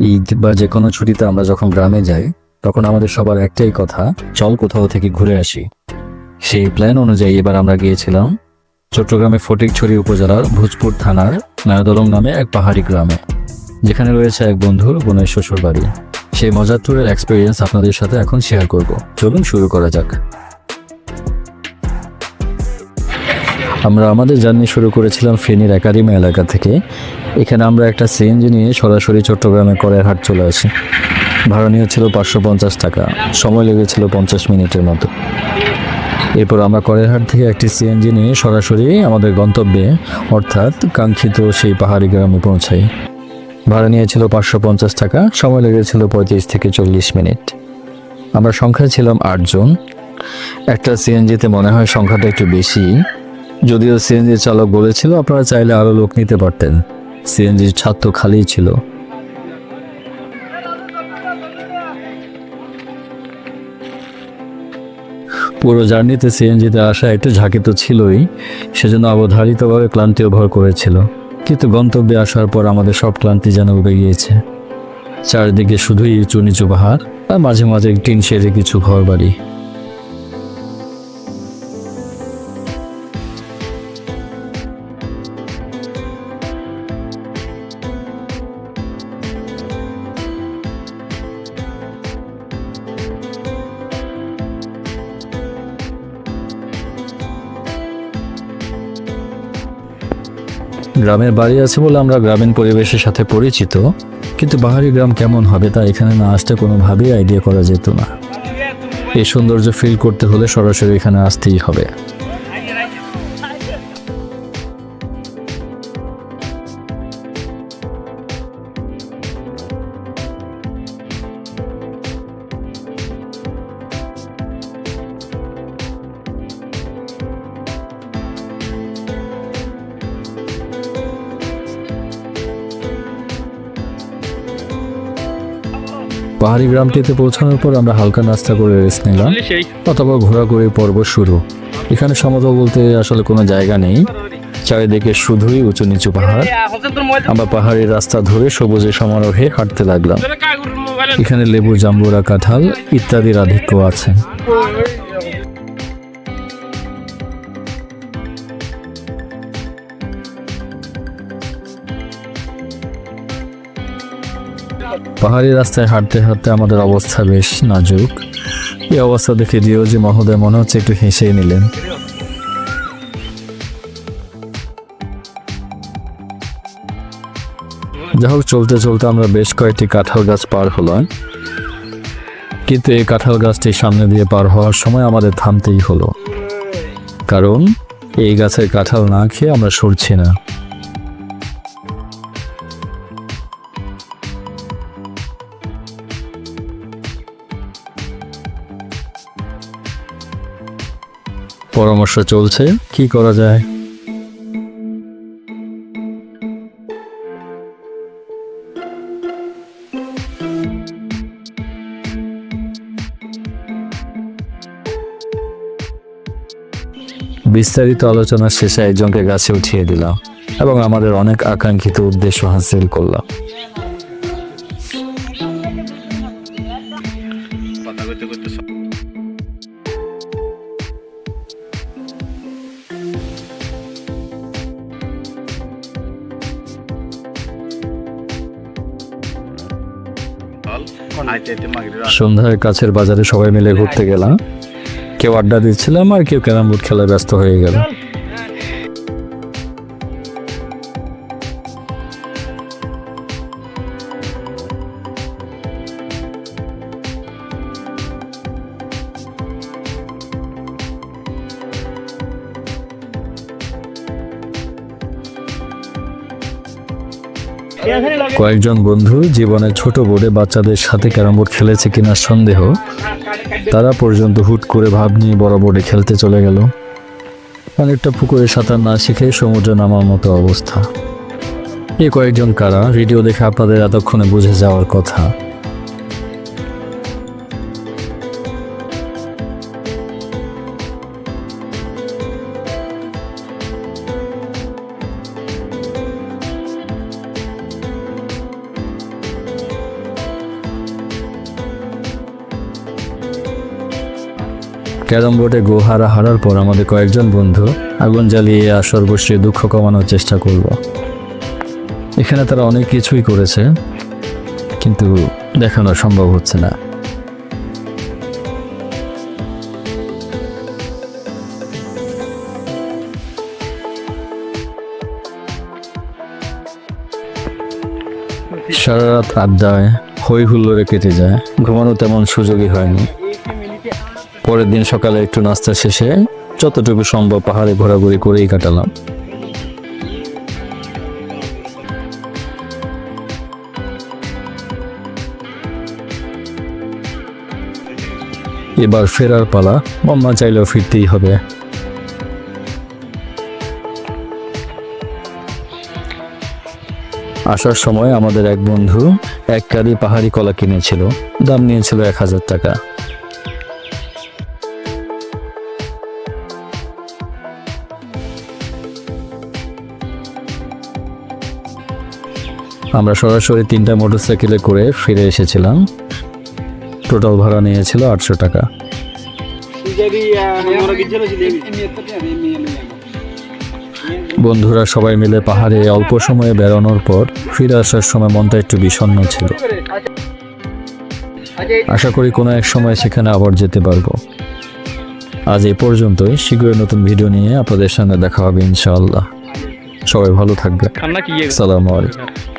ঈদ বা যে কোনো ছুটিতে আমরা যখন গ্রামে যাই, তখন আমাদের সবার একটাই কথা, চল কোথাও থেকে ঘুরে আসি। সেই প্ল্যান অনুযায়ী এবার আমরা গিয়েছিলাম চট্টগ্রামের ফটিকছড়ি উপজেলার ভোজপুর থানার নায়দলং নামে এক পাহাড়ি গ্রামে, যেখানে রয়েছে এক বন্ধুর বোনের শ্বশুর বাড়ি সেই মজার ট্যুরের এক্সপিরিয়েন্স আপনাদের সাথে এখন শেয়ার করব। চলুন শুরু করা যাক। আমরা আমাদের জার্নি শুরু করেছিলাম ফেনীর একাডেমি এলাকা থেকে। এখানে আমরা একটা সিএনজি নিয়ে সরাসরি চট্টগ্রামে করের হাট চলে আসি। ভাড়া নিয়েছিল পাঁচশো পঞ্চাশ টাকা, সময় লেগেছিল পঞ্চাশ মিনিটের মতো। এরপর আমরা করেরহাট থেকে একটি সিএনজি নিয়ে সরাসরি আমাদের গন্তব্যে, অর্থাৎ কাঙ্ক্ষিত সেই পাহাড়ি গ্রামে পৌঁছাই। ভাড়া নিয়েছিল পাঁচশো পঞ্চাশ টাকা, সময় লেগেছিল পঁয়ত্রিশ থেকে চল্লিশ মিনিট। আমরা সংখ্যায় ছিলাম আটজন। একটা সিএনজিতে মনে হয় সংখ্যাটা একটু বেশি। যদিও সিএনজি চালক বলেছিল, আপনারা চাইলে আরও লোক নিতে পারতেন। সিএনজির ছাদ তো খালিই ছিল। পুরো জার্নিতে সিএনজিতে আসা একটু ঝাঁকি তো ছিলই, সেজন্য অবধারিতভাবে ক্লান্তি ভর করেছিল। কিন্তু গন্তব্যে আসার পর আমাদের সব ক্লান্তি যেন উবে গিয়েছে। চারিদিকে শুধুই উঁচু নিচু পাহাড়, আর মাঝে মাঝে টিন শেডে কিছু ঘর বাড়ি গ্রামের বাড়ি আছে বলে আমরা গ্রামীণ পরিবেশের সাথে পরিচিত, কিন্তু বাহারি গ্রাম কেমন হবে তা এখানে না আসতে কোনোভাবেই আইডিয়া করা যেত না। এই সৌন্দর্য ফিল করতে হলে সরাসরি এখানে আসতেই হবে। পাহাড়ি গ্রামটিতে পৌঁছানোর পর আমরা হালকা নাস্তা করে রেস্ট নিলাম অথবা ঘোরাঘুরি পর্ব শুরু। এখানে সমতল বলতে আসলে কোনো জায়গা নেই। চারিদিকে শুধুই উঁচু নিচু পাহাড়। আমরা পাহাড়ি রাস্তা ধরে সবুজে সমারোহে হাঁটতে লাগলাম। এখানে লেবু জাম্বুরা কাঁঠাল ইত্যাদির আধিক্য আছে। পাহাড়ি রাস্তায় হাঁটতে হাঁটতে আমাদের অবস্থা বেশ নাজুক। এই অবস্থা দেখে ডিওজি মহোদয় মনে হচ্ছে একটু হেসেই নিলেন। যাই হোক, চলতে চলতে আমরা বেশ কয়েকটি কাঁঠাল গাছ পার হলাম। কিন্তু এই কাঁঠাল গাছটির সামনে দিয়ে পার হওয়ার সময় আমাদের থামতেই হলো। কারণ এই গাছের কাঁঠাল না খেয়ে আমরা সরছি না। পরামর্শ চলছে। কি করা যায়? বিস্তারিত আলোচনা শেষে একজনকে গাছে উঠিয়ে দিলাম এবং আমাদের অনেক আকাঙ্ক্ষিত উদ্দেশ্য হাসিল করলাম। সন্ধ্যায় কাছের বাজারে সবাই মিলে ঘুরতে গেলাম। কেউ আড্ডা দিচ্ছিলাম আর কেউ ক্যারাম বোর্ড খেলায় ব্যস্ত হয়ে গেল। কয়েকজন বন্ধু জীবনে ছোট বোর্ডে বাচ্চাদের সাথে ক্যারাম বোর্ড খেলেছে কিনা সন্দেহ, তারা পর্যন্ত হুট করে ভাব নিয়ে বড় বোর্ডে খেলতে চলে গেল। অনেকটা পুকুরে সাঁতার না শিখে সমুদ্রে নামার মতো অবস্থা। এ কয়েকজন কারা? ভিডিও দেখে আপনাদের এতক্ষণে বুঝে যাওয়ার কথা। ক্যারম বোর্ডে গো হারা হারার পর আমাদের কয়েকজন বন্ধু আগুন জ্বালিয়ে আসর বসিয়ে দুঃখ কমানোর চেষ্টা করব এখানে তারা অনেক কিছুই করেছে, কিন্তু দেখানো সম্ভব হচ্ছে না। সারা রাত আড্ডায় হই হুল্লোড়ে কেটে যায় ঘুমানো তেমন সুযোগই হয়নি। পরের দিন সকালে একটু নাস্তা শেষে যতটুকু সম্ভব পাহাড়ে ঘোরাঘুরি করেই কাটালাম। এবার ফেরার পালা, মাম্মা চাইলেও ফিরতেই হবে। আসার সময় আমাদের এক বন্ধু এক কারি পাহাড়ি কলা কিনেছিল। দাম নিয়েছিল এক হাজার টাকা। আমরা সরাসরি তিনটা মোটরসাইকেলে করে ফিরে এসেছিলাম। টোটাল ভাড়া নিয়েছিল আটশো টাকা। বন্ধুরা সবাই মিলে পাহাড়ে অল্প সময়ে বেড়ানোর পর ফিরে আসার সময় মনটা একটু বিষণ্ণ ছিল। আশা করি কোনো এক সময় সেখানে আবার যেতে পারব। আজ এ পর্যন্তই। শীঘ্রই নতুন ভিডিও নিয়ে আপনাদের সঙ্গে দেখা হবে ইনশাআল্লাহ। সবাই ভালো থাকবে সালাম আলাইকুম।